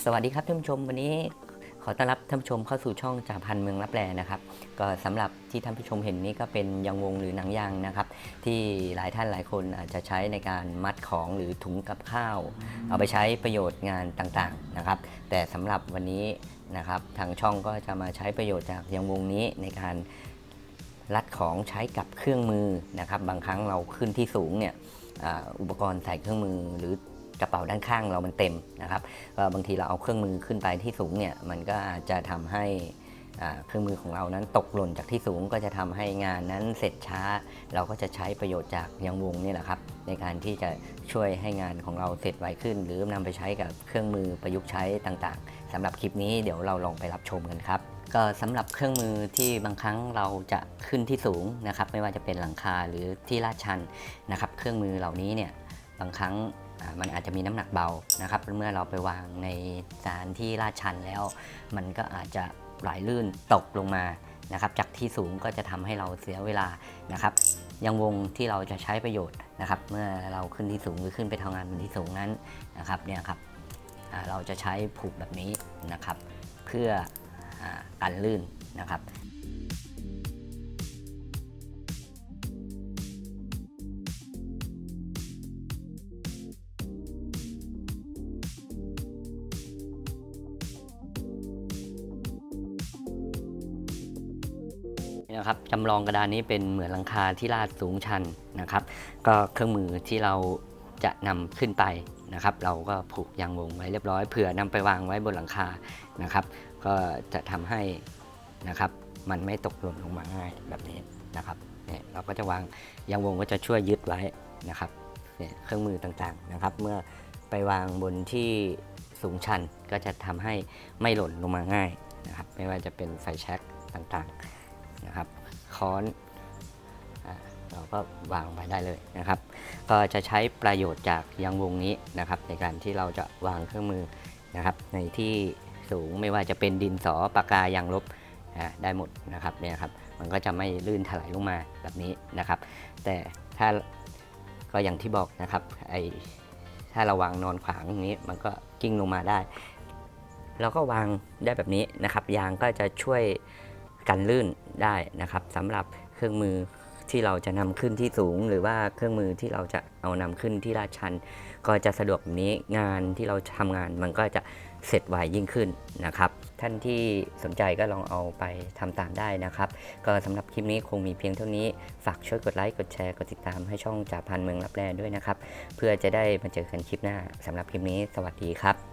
สวัสดีครับท่านผู้ชมวันนี้ขอต้อนรับท่านผู้ชมเข้าสู่ช่องจ่าพันเมืองรับแลนะครับ ก็สำหรับที่ท่านผู้ชมเห็นนี้ก็เป็นยางวงหรือหนังยางนะครับ ที่หลายท่านหลายคนอาจจะใช้ในการมัดของหรือถุงกับข้าว เอาไปใช้ประโยชน์งานต่างๆนะครับ แต่สำหรับวันนี้นะครับทางช่องก็จะมาใช้ประโยชน์จากยางวงนี้ในการรัดของใช้กับเครื่องมือนะครับ บางครั้งเราขึ้นที่สูงเนี่ยอุปกรณ์ใส่เครื่องมือหรือ กระเป๋าด้านข้างเรามันเต็มนะครับก็บางทีเราเอาเครื่องมือขึ้นไปที่สูงเนี่ยมันก็จะทำให้เครื่องมือของเรานั้นตกหล่นจากที่สูงก็จะทำให้งานนั้นเสร็จช้า เราก็จะใช้ประโยชน์จากยางวงนี่แหละครับ ในการที่จะช่วยให้งานของเราเสร็จไวขึ้น หรือนำไปใช้กับเครื่องมือประยุกต์ใช้ต่างๆสำหรับคลิปนี้เดี๋ยวเราลองไปรับชมกันครับก็สำหรับเครื่องมือที่บางครั้งเราจะขึ้นที่สูงนะครับ ไม่ว่าจะเป็นหลังคาหรือที่ลาดชันนะครับ เครื่องมือเหล่านี้เนี่ย บางครั้งมันอาจจะมีน้ำหนักเบานะครับ เมื่อเราไปวางในสถานที่ลาดชันแล้ว มันก็อาจจะไหลลื่นตกลงมานะครับ จากที่สูงก็จะทำให้เราเสียเวลานะครับยังวงที่เราจะใช้ประโยชน์นะครับ เมื่อเราขึ้นที่สูงหรือขึ้นไปทำงานบนที่สูงนั้นนะครับเนี่ยครับเราจะใช้ผูกแบบนี้นะครับ เพื่ออากันลื่นนะครับ นะครับจำลองกระดานนี้เป็นเหมือนหลังคาที่ลาดสูงชันนะครับ ก็เครื่องมือที่เราจะนำขึ้นไปนะครับ เราก็ผูกยางวงไว้เรียบร้อยเผื่อนำไปวางไว้บนหลังคานะครับ ก็จะทำให้นะครับ มันไม่ตกหล่นลงมาง่ายแบบนี้นะครับเนี่ยเราก็จะวางยางวงก็จะช่วยยึดไว้นะครับเนี่ยเครื่องมือต่างๆนะครับ เมื่อไปวางบนที่สูงชันก็จะทำให้ไม่หล่นลงมาง่ายนะครับ ไม่ว่าจะเป็นไฟแช็กต่างๆ นะครับค้อนเราก็วางไปได้เลยนะครับ ก็จะใช้ประโยชน์จากยางวงนี้นะครับ ในการที่เราจะวางเครื่องมือนะครับ ในที่สูงไม่ว่าจะเป็นดินสอปากกายางลบได้หมดนะครับเนี่ยครับ มันก็จะไม่ลื่นถลายลงมาแบบนี้นะครับ แต่ถ้าก็อย่างที่บอกนะครับไอถ้าเราวางนอนขวางอย่างนี้มันก็กิ้งลงมาได้ เราก็วางได้แบบนี้นะครับ ยางก็จะช่วย กันลื่นได้นะครับสำหรับเครื่องมือที่เราจะนำขึ้นที่สูง หรือว่าเครื่องมือที่เราจะเอานำขึ้นที่ลาดชัน ก็จะสะดวกแบบนี้งานที่เราทำงานมันก็จะเสร็จไวยิ่งขึ้นนะครับ ท่านที่สนใจก็ลองเอาไปทำตามได้นะครับ ก็สำหรับคลิปนี้คงมีเพียงเท่านี้ ฝากช่วยกดไลค์กดแชร์กดติดตามให้ช่องจ่าพันเมืองรับแลด้วยนะครับ เพื่อจะได้มาเจอกันคลิปหน้าสำหรับคลิปนี้ สวัสดีครับ